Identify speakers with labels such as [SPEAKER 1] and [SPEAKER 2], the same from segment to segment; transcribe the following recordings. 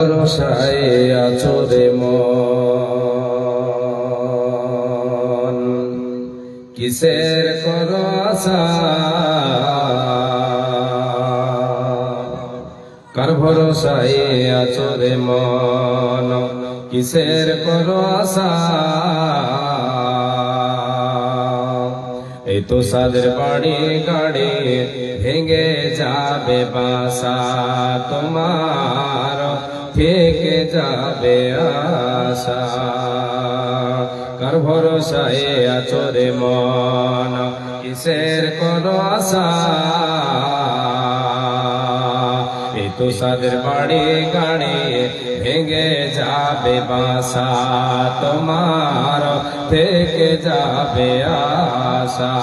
[SPEAKER 1] ভরসায় আছো রে মন। কিসের কর কার ভরসায় আছো রে মন? কিসের কর এই তো সাদের বাড়ি গাড়ি ভেঙে যাবে বাসা তোমার। থেকে যাবে আশা। কার ভরসায় আচরে মন? কিসের কর আশা? তো সাদের বাড়ি গাড়ি ভেঙে যাবে বাসা। তোমার থেকে যাবে আশা।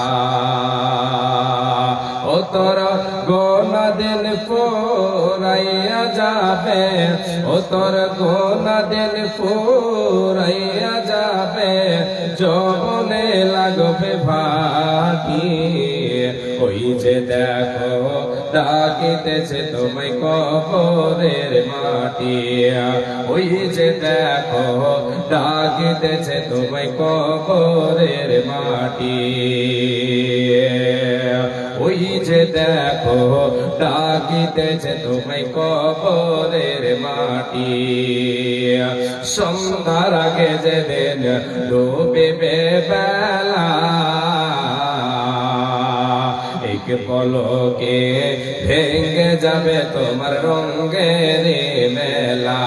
[SPEAKER 1] ও তোর গোনা দিন পুরাইয়া যাবে, ও তোর গোনা দিন পুরাইয়া যাবে, যবনে লাগবে ভাটি ওই যে দেখো, ডাকিতেছে তোমায় কবরের মাটি। ওই যে দেখো, ডাকিতেছে তোমায় কবরের মাটি। ওই যে দেখো, ডাকিতেছে তোমায় কবরের মাটি। সন্ধ্যার আগে যেদিন ডুবিবে বেলা এক পলকে ভেঙে যাবে তোমার রঙ্গের মেলা।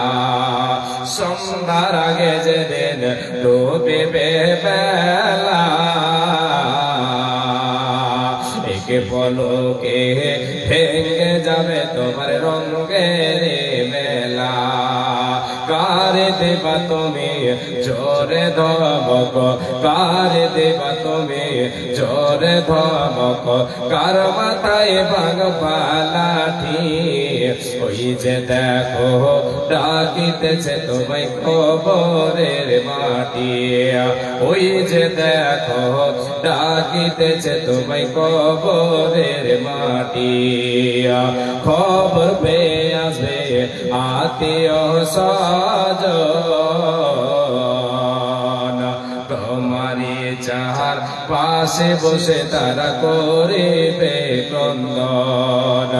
[SPEAKER 1] সন্ধ্যার আগে যে যেদিন ডুবিবে বেলা এক পলকে ভেঙে যাবে তোমার রঙ্গের মেলা। কারে দেবা তুমি, জোরে ধমক। কারে দেবা তুমি, জোরে ধমক। কার মাথায় ভাঙ পালাঠি ওই যে দেখো, ডাকিতেছে তোমায় খবরের মাটি। ওই যে দেখো, ডাকিতেছে তোমায় কবরের মাটি। খবর পেয়ে আসবে আত্মীয় তোমারি চাহার পাশে বসে তারা করিবে ক্রন্দন।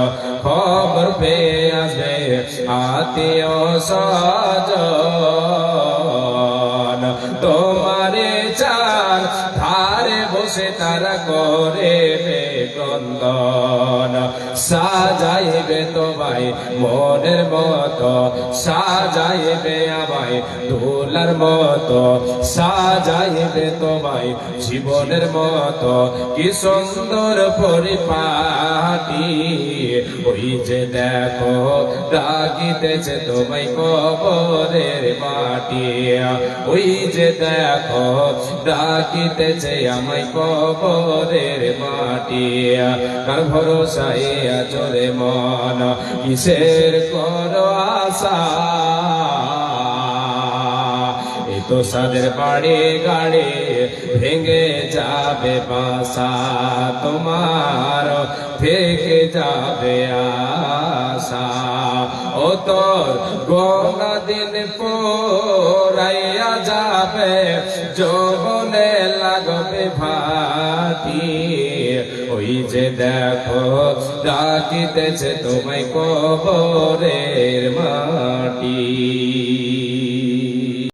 [SPEAKER 1] খবর পেয়ে আসবে আত্মীয় স্বজন তোমারে চার ধারে বসে তারা করিবে ক্রন্দন সাজাইবে তোমায় মনের মতো, সাজাইবে আমায় দোলার মতো, সাজাইবে তোমায় জীবনের মতো। কি সুন্দর পরিপাটি ওই যে দেখো ডাকিতেছে তোমায় কবরের মাটি। ওই যে দেখো ডাকিতেছে আমায় কবরের মাটি। কার ভরসায় আচরে মন, কিসের কর আশা? এ তো সাদের বাড়ি গাড়ি ভেঙে যাবে বাসা। তোমার থেকে যাবে আশা। ও তোর গঙ্গা দিন পোরাইয়া যাবে, যৌবনে লাগবে ভাটি ওই যে দেখো, ডাকিতেছে তোমায় কবরের মাটি।